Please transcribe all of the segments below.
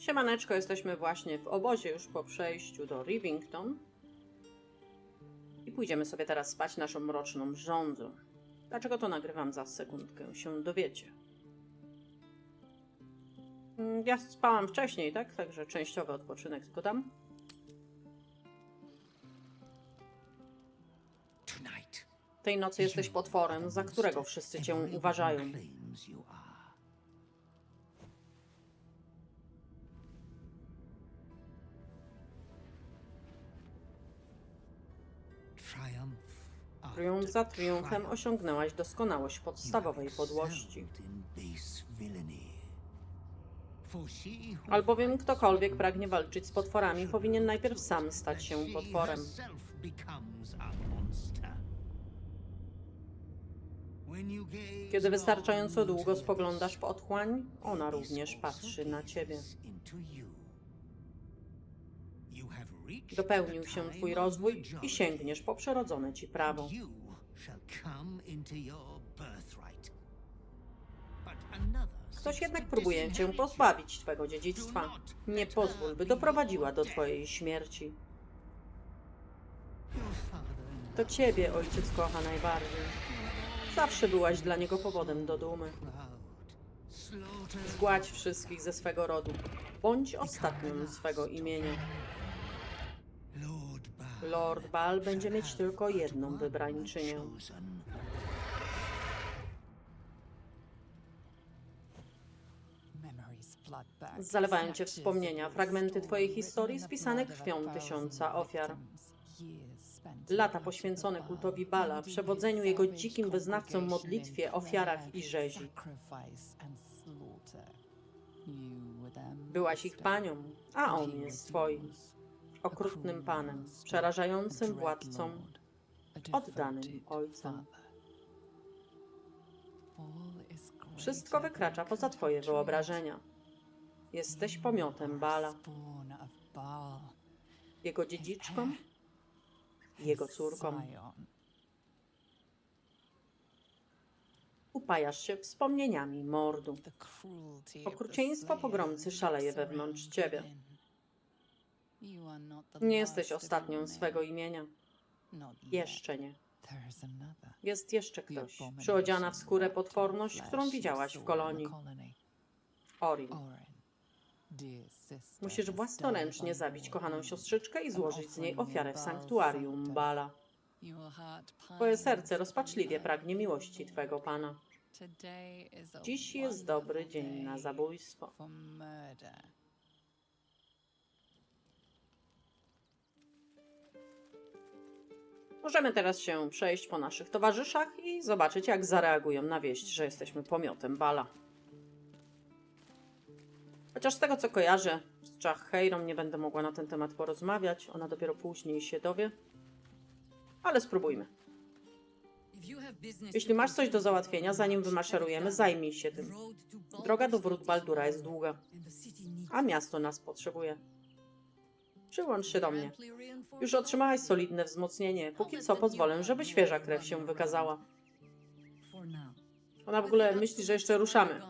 Siemaneczko, jesteśmy właśnie w obozie już po przejściu do Rivington. I pójdziemy sobie teraz spać naszą mroczną rządzą. Dlaczego to nagrywam za sekundkę, się dowiecie. Mm, Ja spałam wcześniej, tak? Także częściowy odpoczynek tylko. Tonight, Tej nocy jesteś potworem, za którego wszyscy cię uważają. Triumf za triumfem osiągnęłaś doskonałość podstawowej podłości. Albowiem ktokolwiek pragnie walczyć z potworami, powinien najpierw sam stać się potworem. Kiedy wystarczająco długo spoglądasz w otchłań, ona również patrzy na ciebie. Dopełnił się twój rozwój i sięgniesz po przyrodzone ci prawo. Ktoś jednak próbuje cię pozbawić twego dziedzictwa. Nie pozwól, by doprowadziła do twojej śmierci. To ciebie ojciec kocha najbardziej. Zawsze byłaś dla niego powodem do dumy. Zgładź wszystkich ze swego rodu. Bądź ostatnią swego imienia. Lord Baal będzie mieć tylko jedną wybrańczynię. Zalewają cię wspomnienia, fragmenty twojej historii spisane krwią tysiąca ofiar. Lata poświęcone kultowi Bala, przewodzeniu jego dzikim wyznawcom modlitwie, ofiarach i rzezi. Byłaś ich panią, a on jest twoim. Okrutnym panem, przerażającym władcą, oddanym ojcem. Wszystko wykracza poza twoje wyobrażenia. Jesteś pomiotem Bala, jego dziedziczką, jego córką. Upajasz się wspomnieniami mordu. Okrucieństwo pogromcy szaleje wewnątrz ciebie. Nie jesteś ostatnią swego imienia. Jeszcze nie. Jest jeszcze ktoś, przyodziana w skórę potworność, którą widziałaś w kolonii. Orin. Musisz własnoręcznie zabić kochaną siostrzyczkę i złożyć z niej ofiarę w sanktuarium Bala. Twoje serce rozpaczliwie pragnie miłości Twego Pana. Dziś jest dobry dzień na zabójstwo. Możemy teraz się przejść po naszych towarzyszach i zobaczyć, jak zareagują na wieść, że jesteśmy pomiotem Bala. Chociaż z tego co kojarzę, z Heirą nie będę mogła na ten temat porozmawiać, ona dopiero później się dowie. Ale spróbujmy. Jeśli masz coś do załatwienia, zanim wymaszerujemy, zajmij się tym. Droga do wrót Baldura jest długa, a miasto nas potrzebuje. Przyłącz się do mnie. Już otrzymałaś solidne wzmocnienie. Póki co pozwolę, żeby świeża krew się wykazała. Ona w ogóle myśli, że jeszcze ruszamy.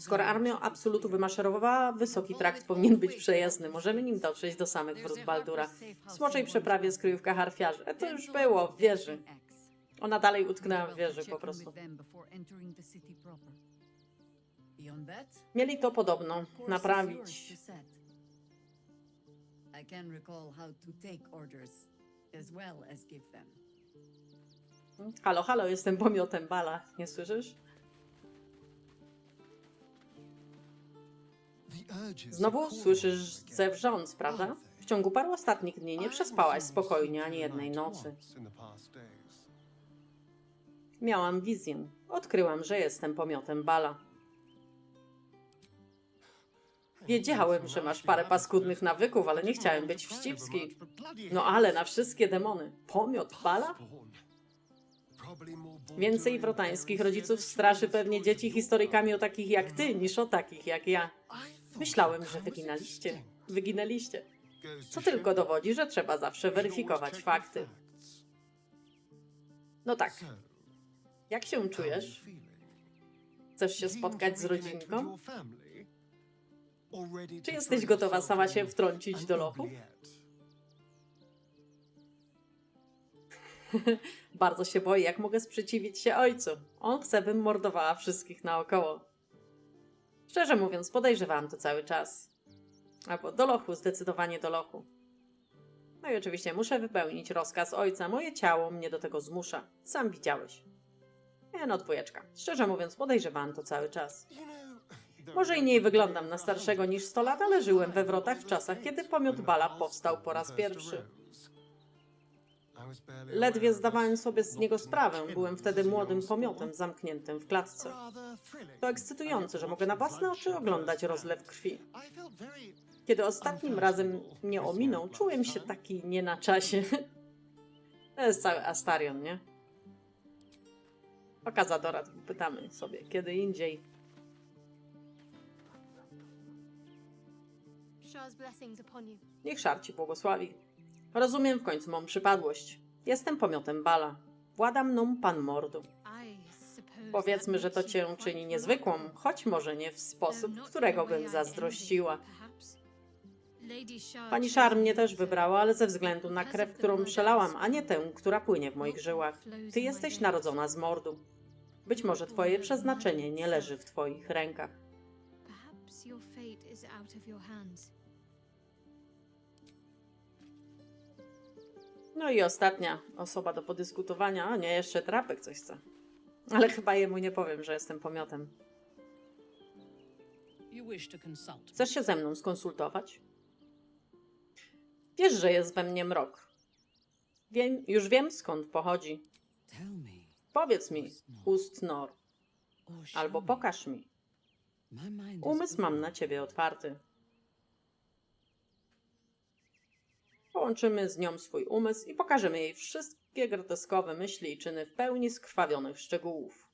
Skoro armia absolutu wymaszerowała, wysoki trakt powinien być przejezdny. Możemy nim dotrzeć do samych wrót Baldura. W smoczej przeprawie jest kryjówka harfiarzy. E, to już było w wieży. Ona dalej utknęła w wieży po prostu. Mieli to podobno naprawić. I can recall how to take orders as well as give them. Halo, halo, jestem pomiotem Bala. Nie słyszysz? Znowu słyszysz zew rządz, prawda? W ciągu paru ostatnich dni nie przespałaś spokojnie ani jednej nocy. Miałam wizję. Odkryłam, że jestem pomiotem Bala. Wiedziałem, że masz parę paskudnych nawyków, ale nie chciałem być wścibski. No ale na wszystkie demony. Pomiot Bala? Więcej wrotańskich rodziców straszy pewnie dzieci historykami o takich jak ty, niż o takich jak ja. Myślałem, że wyginaliście. Wyginęliście. Co tylko dowodzi, że trzeba zawsze weryfikować fakty. No tak, jak się czujesz? Chcesz się spotkać z rodzinką? Czy jesteś gotowa sama się wtrącić do lochu? Bardzo się boi, jak mogę sprzeciwić się ojcu. On chce, bym mordowała wszystkich naokoło. Szczerze mówiąc, podejrzewałam to cały czas. Albo do lochu, zdecydowanie do lochu. No i oczywiście muszę wypełnić rozkaz ojca. Moje ciało mnie do tego zmusza. Sam widziałeś. Nie no, dwójeczka. Szczerze mówiąc, podejrzewałam to cały czas. Może i nie wyglądam na starszego niż 100 lat, ale żyłem we wrotach w czasach, kiedy pomiot Bala powstał po raz pierwszy. Ledwie zdawałem sobie z niego sprawę, byłem wtedy młodym pomiotem zamkniętym w klatce. To ekscytujące, że mogę na własne oczy oglądać rozlew krwi. Kiedy ostatnim razem mnie ominął, czułem się taki nie na czasie. To jest cały Astarion, nie? O Kazadora pytamy sobie kiedy indziej. Niech szar ci błogosławi. Rozumiem w końcu mą przypadłość. Jestem pomiotem Bala. Włada mną pan mordu. Powiedzmy, że to cię czyni niezwykłą, choć może nie w sposób, którego bym zazdrościła. Pani Szar mnie też wybrała, ale ze względu na krew, którą przelałam, a nie tę, która płynie w moich żyłach. Ty jesteś narodzona z mordu. Być może twoje przeznaczenie nie leży w twoich rękach. Perhaps your fate is out of your hands. No i ostatnia osoba do podyskutowania. A nie, jeszcze trapek coś chce. Ale chyba jemu nie powiem, że jestem pomiotem. Chcesz się ze mną skonsultować? Wiesz, że jest we mnie mrok. Wiem, już wiem skąd pochodzi. Powiedz mi, ust Nor, or show albo pokaż mi. Umysł mam na ciebie otwarty. Połączymy z nią swój umysł i pokażemy jej wszystkie groteskowe myśli i czyny w pełni skrwawionych szczegółów.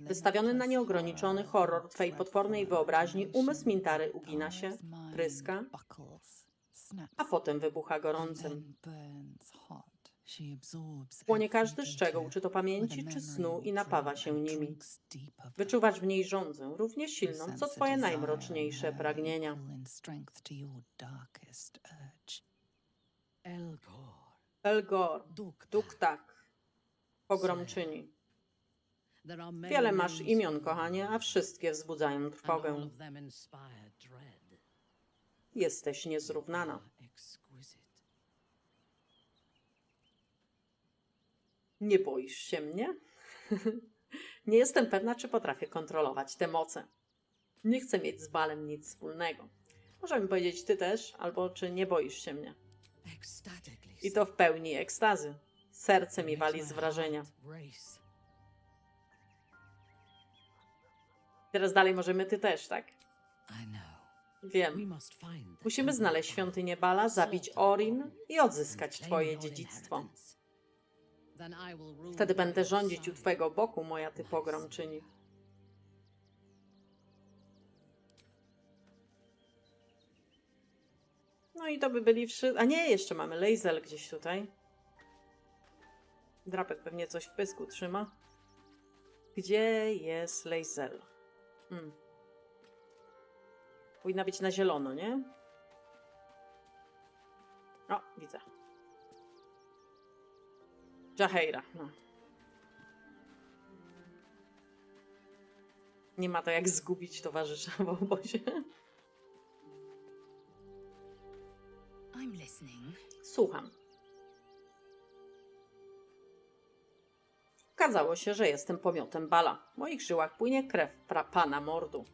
Wystawiony na nieograniczony horror twej potwornej wyobraźni, umysł Mintary ugina się, pryska, A potem wybucha gorącym. Płonie każdy szczegół, czy to pamięci, czy snu i napawa się nimi. Wyczuwasz w niej żądzę, równie silną, co twoje najmroczniejsze pragnienia. Elgor. Elgor, Duk. Duktak, pogromczyni. Wiele masz imion, kochanie, a wszystkie wzbudzają trwogę. Jesteś niezrównana. Nie boisz się mnie? Nie jestem pewna, czy potrafię kontrolować te moce. Nie chcę mieć z balem nic wspólnego. Możemy powiedzieć ty też, albo czy nie boisz się mnie. I to w pełni ekstazy. Serce mi wali z wrażenia. Teraz dalej możemy ty też, tak? Wiem. Musimy znaleźć świątynię Bala, zabić Orin i odzyskać twoje dziedzictwo. Wtedy będę rządzić u twojego boku, moja ty pogromczyni. No i to by byli wszyscy. A nie, jeszcze mamy Lazel gdzieś tutaj. Drapek pewnie coś w pysku trzyma. Gdzie jest Lazel? Hmm. Powinna być na zielono, nie? O, widzę. Jaheira, no. Nie ma to jak zgubić towarzysza w obozie. I'm listening. Słucham. Okazało się, że jestem pomiotem Bala. W moich żyłach płynie krew pra pana mordu.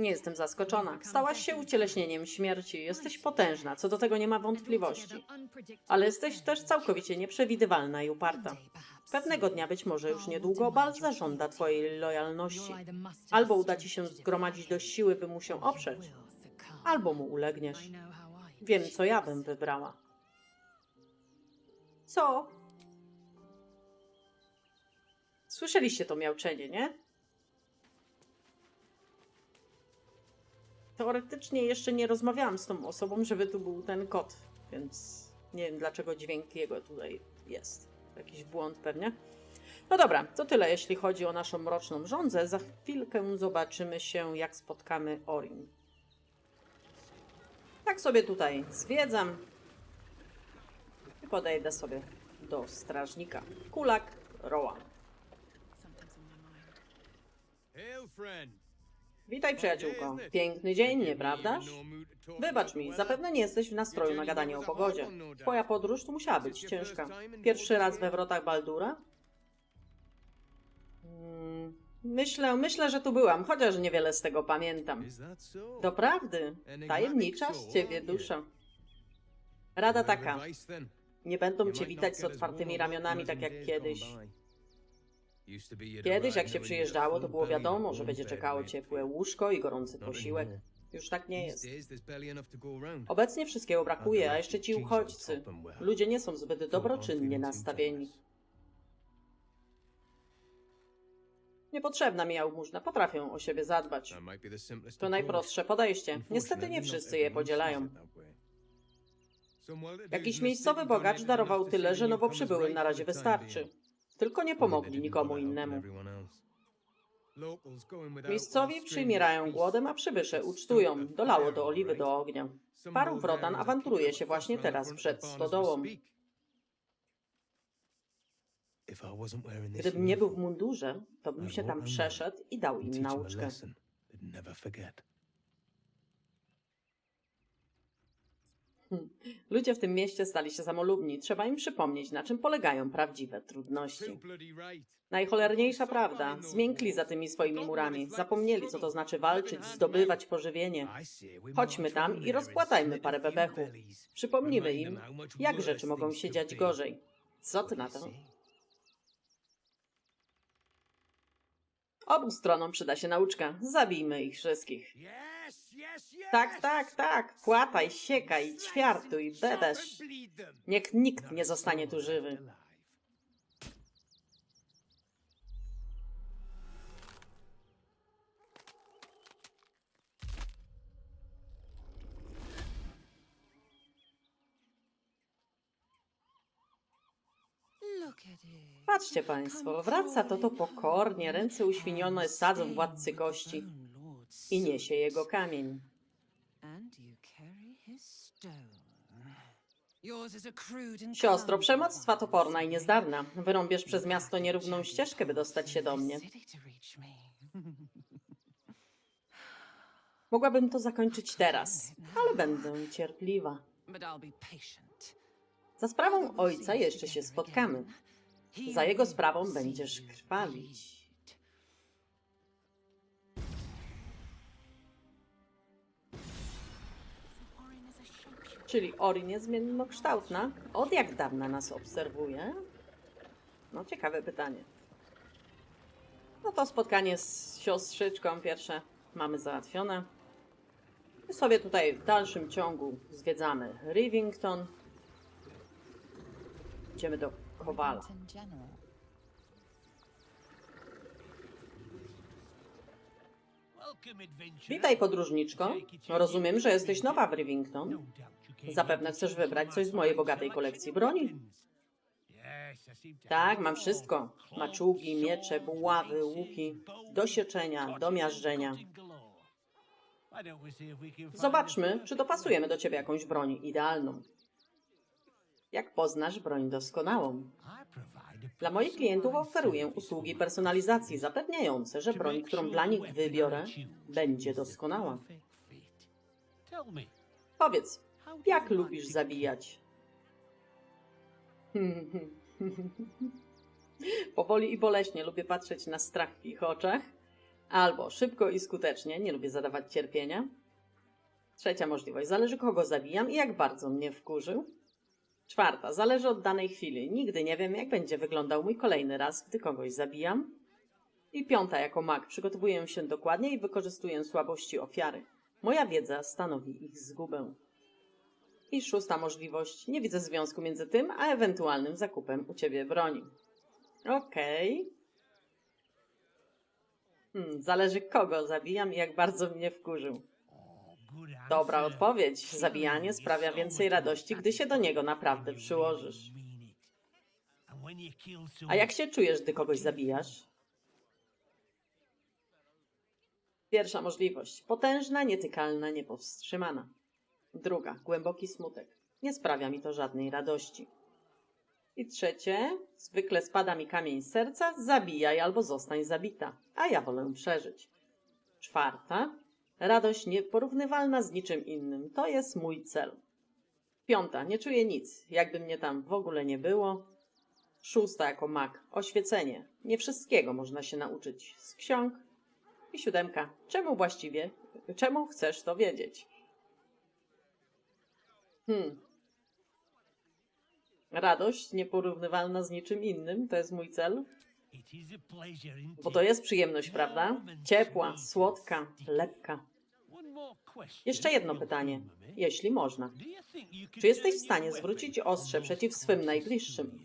Nie jestem zaskoczona. Stałaś się ucieleśnieniem śmierci. Jesteś potężna, co do tego nie ma wątpliwości. Ale jesteś też całkowicie nieprzewidywalna i uparta. Pewnego dnia, być może już niedługo, Bal zażąda twojej lojalności. Albo uda ci się zgromadzić dość siły, by mu się oprzeć, albo mu ulegniesz. Wiem, co ja bym wybrała. Co? Słyszeliście to miauczenie, nie? Teoretycznie jeszcze nie rozmawiałam z tą osobą, żeby tu był ten kot, więc nie wiem dlaczego dźwięk jego tutaj jest. Jakiś błąd pewnie. No dobra, to tyle jeśli chodzi o naszą mroczną rządzę. Za chwilkę zobaczymy się, jak spotkamy Orin. Tak sobie tutaj zwiedzam i podejdę sobie do strażnika. Kulak Rowan. Hail, friend. Witaj przyjaciółko. Piękny dzień, nieprawdaż? Wybacz mi, zapewne nie jesteś w nastroju na gadanie o pogodzie. Twoja podróż tu musiała być ciężka. Pierwszy raz we wrotach Baldura? Hmm, Myślę, myślę, że tu byłam, chociaż niewiele z tego pamiętam. Doprawdy, tajemnicza z ciebie dusza. Rada taka, nie będą cię witać z otwartymi ramionami tak jak kiedyś. Kiedyś, jak się przyjeżdżało, to było wiadomo, że będzie czekało ciepłe łóżko i gorący posiłek. Już tak nie jest. Obecnie wszystkiego brakuje, a jeszcze ci uchodźcy. Ludzie nie są zbyt dobroczynnie nastawieni. Niepotrzebna mi jałmużna, potrafią o siebie zadbać. To najprostsze podejście. Niestety nie wszyscy je podzielają. Jakiś miejscowy bogacz darował tyle, że nowo przybyłym na razie wystarczy. Tylko nie pomogli nikomu innemu. Miejscowi przymierają głodem, a przybysze ucztują. Dolało do oliwy do ognia. Paru wrotan awanturuje się właśnie teraz przed stodołą. Gdybym nie był w mundurze, to bym się tam przeszedł i dał im nauczkę. Ludzie w tym mieście stali się samolubni. Trzeba im przypomnieć, na czym polegają prawdziwe trudności. Najcholerniejsza prawda. Zmiękli za tymi swoimi murami. Zapomnieli, co to znaczy walczyć, zdobywać pożywienie. Chodźmy tam i rozpłatajmy parę bebechów. Przypomnimy im, jak rzeczy mogą się dziać gorzej. Co ty na to? Obu stronom przyda się nauczka. Zabijmy ich wszystkich. Tak, tak, tak. Płataj, siekaj, ćwiartuj, bebesz. Niech nikt nie zostanie tu żywy. Patrzcie państwo, wraca to to pokornie, ręce uświnione sadzą władcy kości i niesie jego kamień. Siostro, przemoc trwa toporna i niezdarna. Wyrąbiesz przez miasto nierówną ścieżkę, by dostać się do mnie. Mogłabym to zakończyć teraz, ale będę cierpliwa. Za sprawą ojca jeszcze się spotkamy. Za jego sprawą będziesz krwawić. Czyli Orin jest zmiennokształtna? Od jak dawna nas obserwuje? No, ciekawe pytanie. No to spotkanie z siostrzyczką pierwsze mamy załatwione. My sobie tutaj w dalszym ciągu zwiedzamy Rivington. Idziemy do Kowala. Witaj, podróżniczko. Rozumiem, że jesteś nowa w Rivington. Zapewne chcesz wybrać coś z mojej bogatej kolekcji broni. Tak, mam wszystko. Maczugi, miecze, buławy, łuki, do sieczenia, do miażdżenia. Zobaczmy, czy dopasujemy do ciebie jakąś broń idealną. Jak poznasz broń doskonałą? Dla moich klientów oferuję usługi personalizacji zapewniające, że broń, którą dla nich wybiorę, będzie doskonała. Powiedz, jak lubisz zabijać? Powoli i boleśnie lubię patrzeć na strach w ich oczach, albo szybko i skutecznie, nie lubię zadawać cierpienia. Trzecia możliwość, zależy kogo zabijam i jak bardzo mnie wkurzył. Czwarta, zależy od danej chwili. Nigdy nie wiem, jak będzie wyglądał mój kolejny raz, gdy kogoś zabijam. I piąta, jako mag, przygotowuję się dokładnie i wykorzystuję słabości ofiary. Moja wiedza stanowi ich zgubę. I szósta możliwość, nie widzę związku między tym, a ewentualnym zakupem u ciebie broni. Okej. Hmm, zależy kogo zabijam i jak bardzo mnie wkurzył. Dobra odpowiedź. Zabijanie sprawia więcej radości, gdy się do niego naprawdę przyłożysz. A jak się czujesz, gdy kogoś zabijasz? Pierwsza możliwość. Potężna, nietykalna, niepowstrzymana. Druga. Głęboki smutek. Nie sprawia mi to żadnej radości. I trzecie. Zwykle spada mi kamień z serca. Zabijaj albo zostań zabita. A ja wolę przeżyć. Czwarta. Radość nieporównywalna z niczym innym. To jest mój cel. Piąta. Nie czuję nic. Jakby mnie tam w ogóle nie było. Szósta jako mag. Oświecenie. Nie wszystkiego można się nauczyć z ksiąg. I siódemka. Czemu właściwie? Czemu chcesz to wiedzieć? Hmm. Radość nieporównywalna z niczym innym. To jest mój cel. Bo to jest przyjemność, prawda? Ciepła, słodka, lekka. Jeszcze jedno pytanie, jeśli można. Czy jesteś w stanie zwrócić ostrze przeciw swym najbliższym?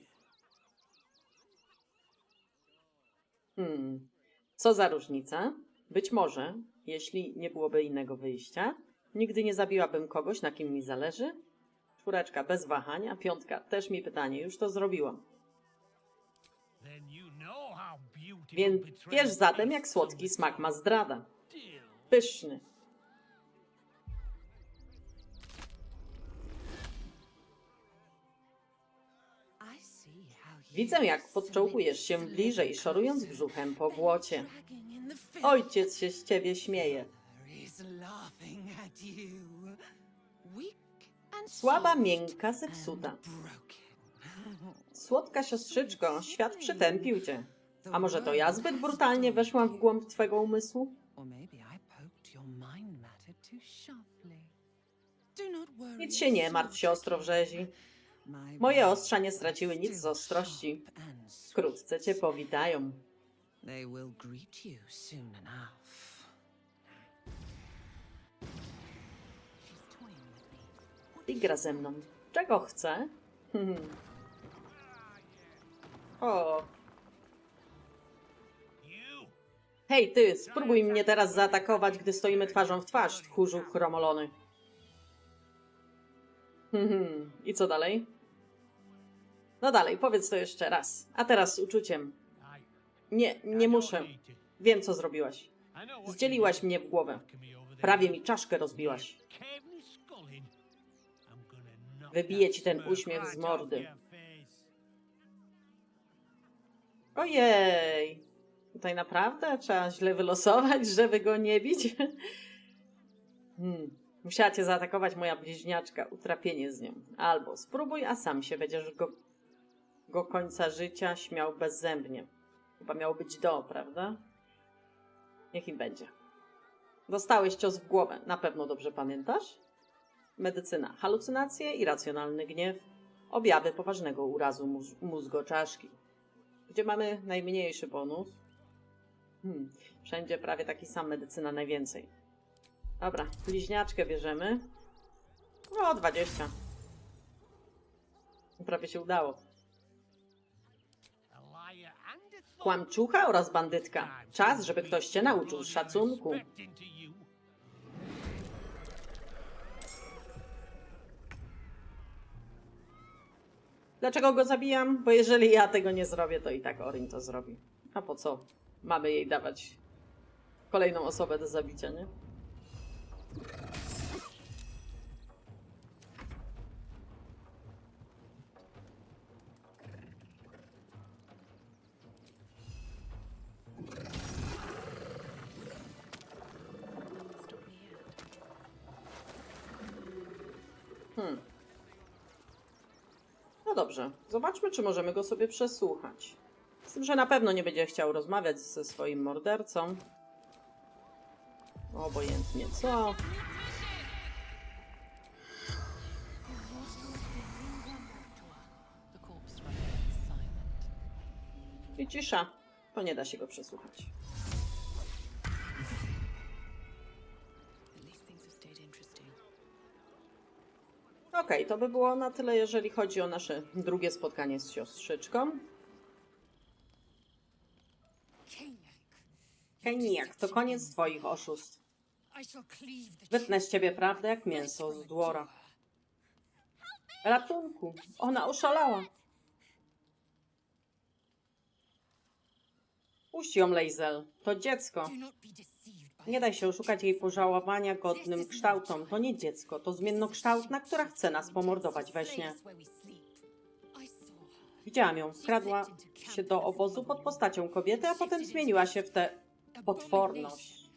Hmm. Co za różnica? Być może, jeśli nie byłoby innego wyjścia, nigdy nie zabiłabym kogoś, na kim mi zależy? Czwóreczka bez wahania, piątka też mi pytanie, już to zrobiłam. Więc wiesz zatem, jak słodki smak ma zdrada. Pyszny. Widzę, jak podczołgujesz się bliżej, szorując brzuchem po błocie. Ojciec się z ciebie śmieje. Słaba, miękka, zepsuta. Słodka siostrzyczko, świat przytępił cię. A może to ja zbyt brutalnie weszłam w głąb twego umysłu? Nic się nie martw, siostro wrzezi. Moje ostrza nie straciły nic z ostrości. Wkrótce cię powitają. They will greet you soon enough. I gra ze mną. Czego chce? Hmm. o, hej ty, spróbuj mnie teraz zaatakować, gdy stoimy twarzą w twarz, tchórzu chromolony. Hmm, I co dalej? No dalej, powiedz to jeszcze raz. A teraz z uczuciem. Nie, nie muszę. Wiem, co zrobiłaś. Zdzieliłaś mnie w głowę. Prawie mi czaszkę rozbiłaś. That ci ten uśmiech z mordy. Ojej! Tutaj naprawdę trzeba źle wylosować, żeby go nie bić? Hmm. Musiała cię zaatakować moja bliźniaczka, utrapienie z nią. Albo spróbuj, a sam się będziesz go, go końca życia śmiał bezzębnie. Chyba miało być do, prawda? Niech im będzie. Dostałeś cios w głowę, na pewno dobrze pamiętasz? Medycyna. Halucynacje, irracjonalny gniew, objawy poważnego urazu móz- mózgoczaszki. Gdzie mamy najmniejszy bonus? Hmm, wszędzie prawie taki sam medycyna najwięcej. Dobra, bliźniaczkę bierzemy. O, 20. Prawie się udało. Kłamczucha oraz bandytka. Czas, żeby ktoś cię nauczył szacunku. Dlaczego go zabijam? Bo jeżeli ja tego nie zrobię, to i tak Orin to zrobi. A po co? Mamy jej dawać kolejną osobę do zabicia, nie? Dobrze, zobaczmy, czy możemy go sobie przesłuchać. Z tym, że na pewno nie będzie chciał rozmawiać ze swoim mordercą. Obojętnie co. I cisza. To nie da się go przesłuchać. Ok, to by było na tyle, jeżeli chodzi o nasze drugie spotkanie z siostrzyczką. Keniak, to koniec twoich oszustw. Wytnę z ciebie prawdę jak mięso z dwora. Ratunku! Ona oszalała! Puść ją, Lejzel. To dziecko. Nie daj się oszukać jej pożałowania godnym kształtom. To nie dziecko, to zmiennokształtna, która chce nas pomordować we śnie. Widziałam ją, wkradła się do obozu pod postacią kobiety, a potem zmieniła się w tę potworność.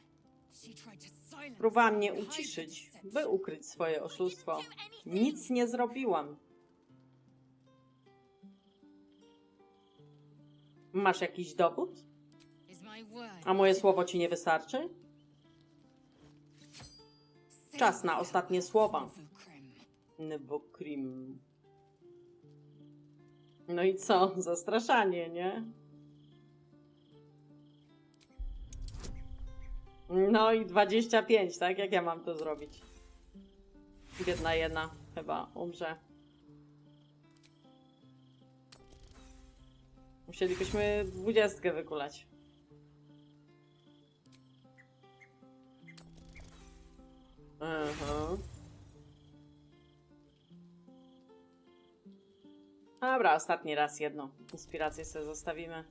Próbowała mnie uciszyć, by ukryć swoje oszustwo. Nic nie zrobiłam. Masz jakiś dowód? A moje słowo ci nie wystarczy? Czas na ostatnie słowa. Nybokrim. No i co? Zastraszanie, nie? No i 25, tak? Jak ja mam to zrobić? Biedna jedna chyba umrze. Musielibyśmy dwudziestkę wykulać. Dobra, ostatni raz jedno. Inspirację sobie zostawimy.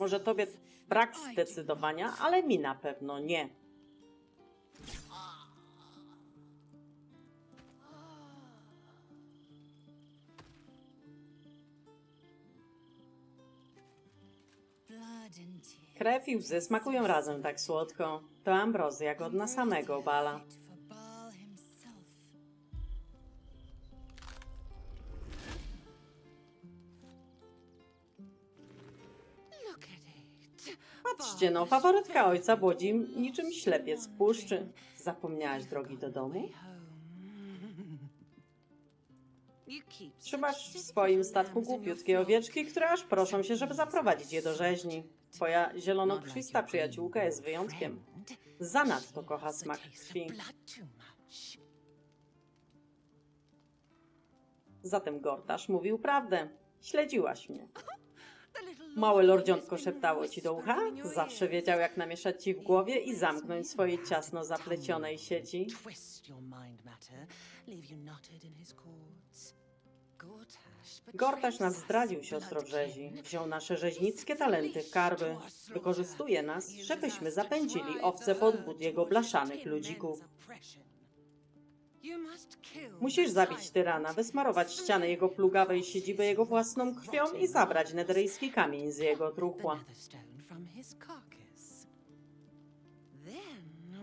Może tobie brak zdecydowania, ale mi na pewno nie. Krew i łzy smakują razem tak słodko. To ambrozja godna samego bala. No, faworytka ojca błodzi niczym ślepiec w puszczy. Zapomniałaś drogi do domu? Trzymasz w swoim statku głupiutkie owieczki, które aż proszą się, żeby zaprowadzić je do rzeźni. Twoja zielonokrwista przyjaciółka jest wyjątkiem. Zanadto kocha smak krwi. Zatem Gortasz mówił prawdę. Śledziłaś mnie. Małe lordziątko szeptało ci do ucha? Zawsze wiedział, jak namieszać ci w głowie i zamknąć swojej ciasno zaplecionej sieci. Gortasz nas zdradził, siostro Wrzezi. Wziął nasze rzeźnickie talenty w karby. Wykorzystuje nas, żebyśmy zapędzili owce pod but jego blaszanych ludzików. Musisz zabić tyrana, wysmarować ściany jego plugawej siedziby jego własną krwią i zabrać nedryjski kamień z jego truchła.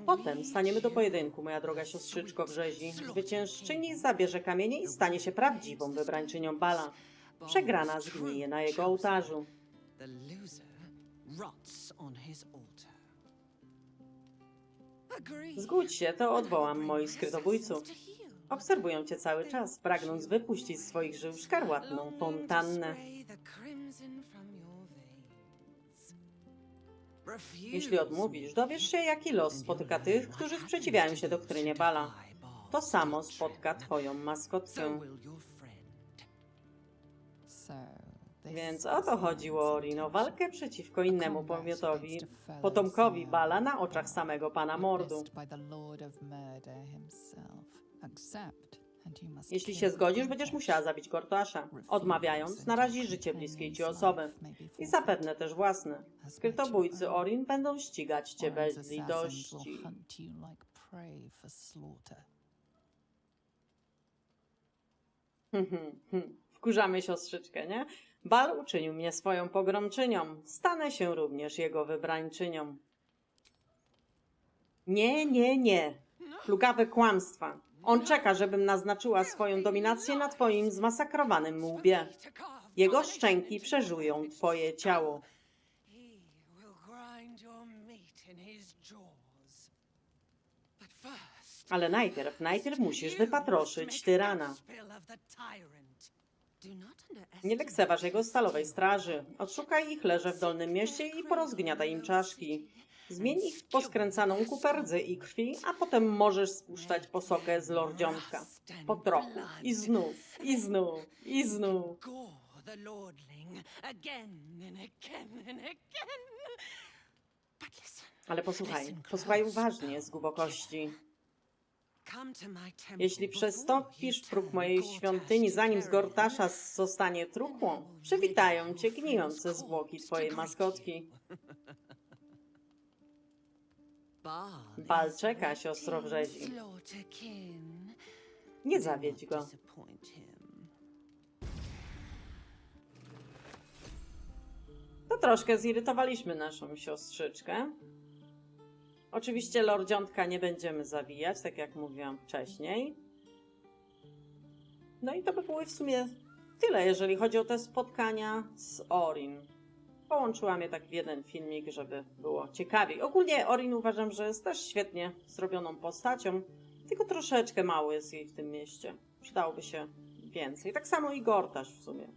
Potem staniemy do pojedynku, moja droga siostrzyczko Wrzezi. Zwyciężczyni zabierze kamienie i stanie się prawdziwą wybrańczynią Bala. Przegrana zgnije na jego ołtarzu. The loser rots on his altar. Zgódź się, to odwołam moich skrytobójców. Obserwują cię cały czas, pragnąc wypuścić z swoich żył szkarłatną fontannę. Jeśli odmówisz, dowiesz się, jaki los spotyka tych, którzy sprzeciwiają się doktrynie Bala. To samo spotka twoją maskotkę. Więc o to chodziło Orin, o walkę przeciwko innemu pomiotowi, potomkowi Bala na oczach samego Pana Mordu. Jeśli się zgodzisz, będziesz musiała zabić Gortasza. Odmawiając, narazisz życie bliskiej ci osoby. I zapewne też własne. Skrytobójcy Orin będą ścigać cię bez litości. Wkurzamy siostrzyczkę, nie? Bal uczynił mnie swoją pogromczynią. Stanę się również jego wybrańczynią. Nie, nie, nie. Plugawe kłamstwa. On czeka, żebym naznaczyła swoją dominację na twoim zmasakrowanym łbie. Jego szczęki przeżują twoje ciało. Ale najpierw, najpierw musisz wypatroszyć tyrana. Nie lekceważ jego stalowej straży. Odszukaj ich leże w Dolnym Mieście i porozgniataj im czaszki. Zmień ich w poskręcaną kupę rdzy i krwi, a potem możesz spuszczać posokę z lordziątka. Po trochu. I znów, i znów, i znów. Ale posłuchaj, posłuchaj uważnie, zgubo kości. come to my temple Jeśli przestąpisz próg mojej świątyni, zanim z Gortasza zostanie truchłą, przywitają cię gnijące zwłoki twojej maskotki. Bal czeka, siostro wrzeźni. Nie zawiedź go. To troszkę zirytowaliśmy naszą siostrzyczkę. Oczywiście lordziątka nie będziemy zabijać, tak jak mówiłam wcześniej. No i to by było w sumie tyle, jeżeli chodzi o te spotkania z Orin. Połączyłam je tak w jeden filmik, żeby było ciekawiej. Ogólnie Orin uważam, że jest też świetnie zrobioną postacią, tylko troszeczkę mało jest jej w tym mieście. Przydałoby się więcej. Tak samo i Gortasz w sumie.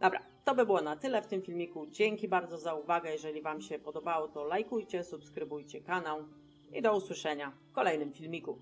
Dobra, to by było na tyle w tym filmiku. Dzięki bardzo za uwagę. Jeżeli Wam się podobało, to lajkujcie, subskrybujcie kanał i do usłyszenia w kolejnym filmiku.